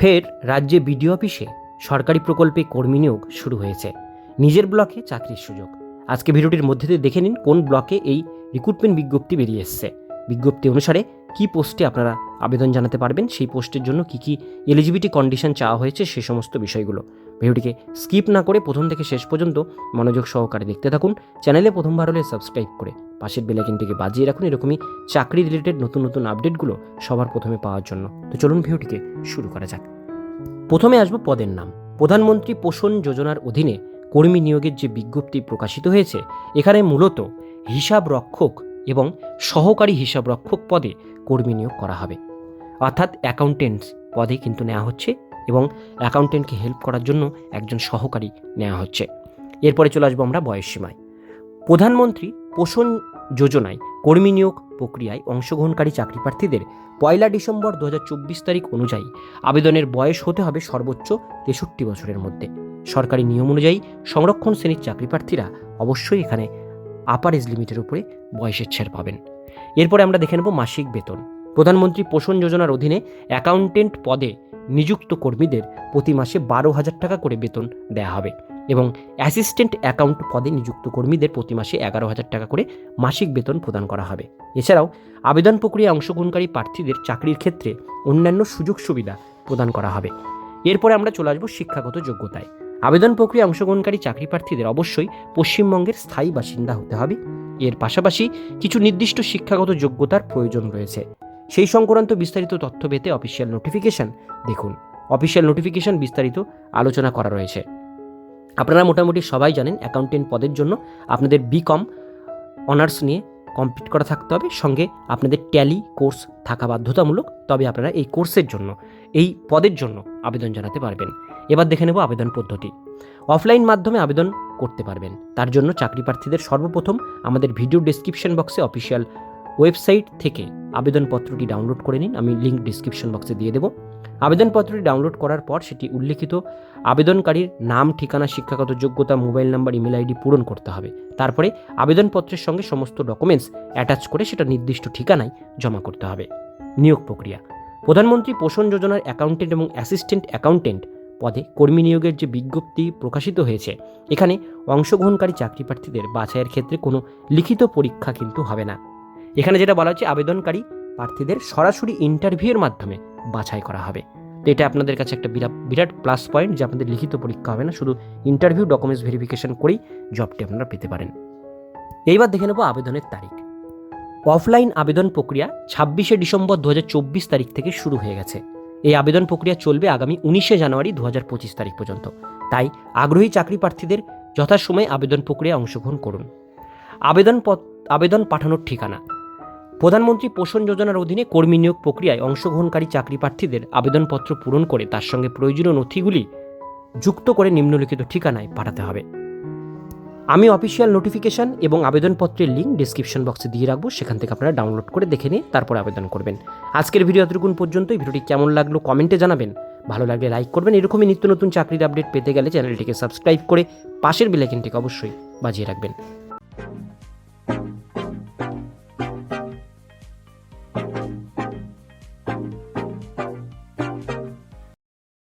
ফের রাজ্যে বিডিও অফিসে সরকারি প্রকল্পে কর্মী নিয়োগ শুরু হয়েছে। নিজের ব্লকে চাকরির সুযোগ। আজকে ভিডিওটির মধ্যে দিয়ে দেখে নিন কোন ব্লকে এই রিক্রুটমেন্ট বিজ্ঞপ্তি বেরিয়ে এসছে। বিজ্ঞপ্তি অনুসারে কি পোস্টে আপনারা আবেদন জানাতে পারবেন, সেই পোস্টের জন্য কি কি এলিজিবিলিটি কন্ডিশন চাওয়া হয়েছে, সে সমস্ত বিষয়গুলো। ভিডিওটিকে স্কিপ না করে প্রথম থেকে শেষ পর্যন্ত মনোযোগ সহকারে দেখতে থাকুন। চ্যানেলে প্রথমবার হলে সাবস্ক্রাইব করে পাশের বেলাইকিনটিকে বাজিয়ে রাখুন এরকমই চাকরি রিলেটেড নতুন নতুন আপডেটগুলো সবার প্রথমে পাওয়ার জন্য। তো চলুন ভিডিওটিকে শুরু করা যাক। প্রথমে আসব পদের নাম। প্রধানমন্ত্রী পোষণ যোজনার অধীনে কর্মী নিয়োগের যে বিজ্ঞপ্তি প্রকাশিত হয়েছে, এখানে মূলত হিসাব রক্ষক এবং সহকারী হিসাব রক্ষক পদে কর্মী নিয়োগ করা হবে। অর্থাৎ অ্যাকাউন্টেন্টস পদে কিন্তু নেওয়া হচ্ছে এবং অ্যাকাউন্টেন্টকে হেল্প করার জন্য একজন সহকারী নেওয়া হচ্ছে। এরপরে চলে আসব আমরা বয়সসীমায় প্রধানমন্ত্রী পোষণ যোজনায় কর্মী নিয়োগ প্রক্রিয়ায় অংশগ্রহণকারী চাকরি প্রার্থীদের পয়লা ডিসেম্বর দু হাজার চব্বিশ তারিখ অনুযায়ী আবেদনের বয়স হতে হবে সর্বোচ্চ তেষট্টি বছরের মধ্যে। সরকারি নিয়ম অনুযায়ী সংরক্ষণ শ্রেণির চাকরি প্রার্থীরা অবশ্যই এখানে আপার এজ লিমিটের উপরে বয়সের ছাড় পাবেন। এরপরে আমরা দেখে নেব মাসিক বেতন। প্রধানমন্ত্রী পোষণ যোজনার অধীনে অ্যাকাউন্টেন্ট পদে নিযুক্ত কর্মীদের প্রতি মাসে বারো হাজার টাকা করে বেতন দেওয়া হবে। এবং অ্যাসিস্ট্যান্ট অ্যাকাউন্ট পদে নিযুক্ত কর্মীদের প্রতি মাসে এগারো হাজার টাকা করে মাসিক বেতন প্রদান করা হবে। এছাড়াও, আবেদন প্রক্রিয়ায় অংশগ্রহণকারী প্রার্থীদের চাকরির ক্ষেত্রে অন্যান্য সুযোগ সুবিধা প্রদান করা হবে। এরপরে আমরা চলে আসব শিক্ষাগত যোগ্যতায়। আবেদন প্রক্রিয়ায় অংশগ্রহণকারী চাকরি প্রার্থীদের অবশ্যই পশ্চিমবঙ্গের স্থায়ী বাসিন্দা হতে হবে। এর পাশাপাশি কিছু নির্দিষ্ট শিক্ষাগত যোগ্যতার প্রয়োজন রয়েছে। সেই সংক্রান্ত বিস্তারিত তথ্য পেতে অফিসিয়াল নোটিফিকেশন দেখুন। অফিসিয়াল নোটিফিকেশন বিস্তারিত আলোচনা করা রয়েছে। আপনারা মোটামুটি সবাই জানেন অ্যাকাউন্টেন্ট পদের জন্য আপনাদের বিকম অনার্স নিয়ে কমপ্লিট করা থাকতে হবে। সঙ্গে আপনাদের ট্যালি কোর্স থাকা বাধ্যতামূলক, তবে আপনারা এই কোর্সের জন্য, এই পদের জন্য আবেদন জানাতে পারবেন। এবার দেখে নেব আবেদন পদ্ধতি। অফলাইন মাধ্যমে আবেদন করতে পারবেন। তার জন্য চাকরি প্রার্থীদের সর্বপ্রথম আমাদের ভিডিও ডিসক্রিপশন বক্সে অফিসিয়াল ওয়েবসাইট থেকে আবেদনপত্রটি ডাউনলোড করে নিন। আমি লিঙ্ক ডিসক্রিপশন বক্সে দিয়ে দেবো। আবেদনপত্রটি ডাউনলোড করার পর সেটি উল্লেখিত। আবেদনকারীর নাম, ঠিকানা, শিক্ষাগত যোগ্যতা, মোবাইল নাম্বার, ইমেল আইডি পূরণ করতে হবে। তারপরে আবেদনপত্রের সঙ্গে সমস্ত ডকুমেন্টস অ্যাটাচ করে সেটা নির্দিষ্ট ঠিকানায় জমা করতে হবে। নিয়োগ প্রক্রিয়া। প্রধানমন্ত্রী পোষণ যোজনার অ্যাকাউন্টেন্ট এবং অ্যাসিস্ট্যান্ট অ্যাকাউন্টেন্ট পদে কর্মী নিয়োগের যে বিজ্ঞপ্তি প্রকাশিত হয়েছে, এখানে অংশগ্রহণকারী চাকরি প্রার্থীদের বাছাইয়ের ক্ষেত্রে কোনো লিখিত পরীক্ষা কিন্তু হবে না। এখানে যেটা বলা হচ্ছে আবেদনকারী প্রার্থীদের সরাসরি ইন্টারভিউয়ের মাধ্যমে বাছাই করা হবে। তো এটা আপনাদের কাছে একটা বিরাট বিরাট প্লাস পয়েন্ট যে আপনাদের লিখিত পরীক্ষা হবে না, শুধু ইন্টারভিউ ডকুমেন্টস ভেরিফিকেশন করেই জবটি আপনারা পেতে পারেন। এইবার দেখে নেব আবেদনের তারিখ। অফলাইন আবেদন প্রক্রিয়া ছাব্বিশে ডিসেম্বর দু হাজার চব্বিশ তারিখ থেকে শুরু হয়ে গেছে। এই আবেদন প্রক্রিয়া চলবে আগামী উনিশে জানুয়ারি দু হাজার পঁচিশ তারিখ পর্যন্ত। তাই আগ্রহী চাকরি প্রার্থীদের যথাসময়ে আবেদন প্রক্রিয়ায় অংশগ্রহণ করুন। আবেদন আবেদন পাঠানোর ঠিকানা প্রধানমন্ত্রী পোষণ যোজনার অধীনে কর্মী নিয়োগ প্রক্রিয়ায় অংশগ্রহণকারী চাকরি প্রার্থীদের আবেদনপত্র পূরণ করে তার সঙ্গে প্রয়োজনীয় নথিগুলি যুক্ত করে নিম্নলিখিত ঠিকানায় পাঠাতে হবে। আমি অফিসিয়াল নোটিফিকেশন এবং আবেদনপত্রের লিঙ্ক ডিসক্রিপশন বক্সে দিয়ে রাখব, সেখান থেকে আপনারা ডাউনলোড করে দেখে নিয়ে তারপর আবেদন করবেন। আজকের ভিডিও এতটুকুন পর্যন্ত ভিডিওটি কেমন লাগল কমেন্টে জানাবেন। ভালো লাগলে লাইক করবেন। এরকমই নিত্য নতুন চাকরির আপডেট পেতে গেলে চ্যানেলটিকে সাবস্ক্রাইব করে পাশের বেলাইকনটিকে অবশ্যই বাজিয়ে রাখবেন।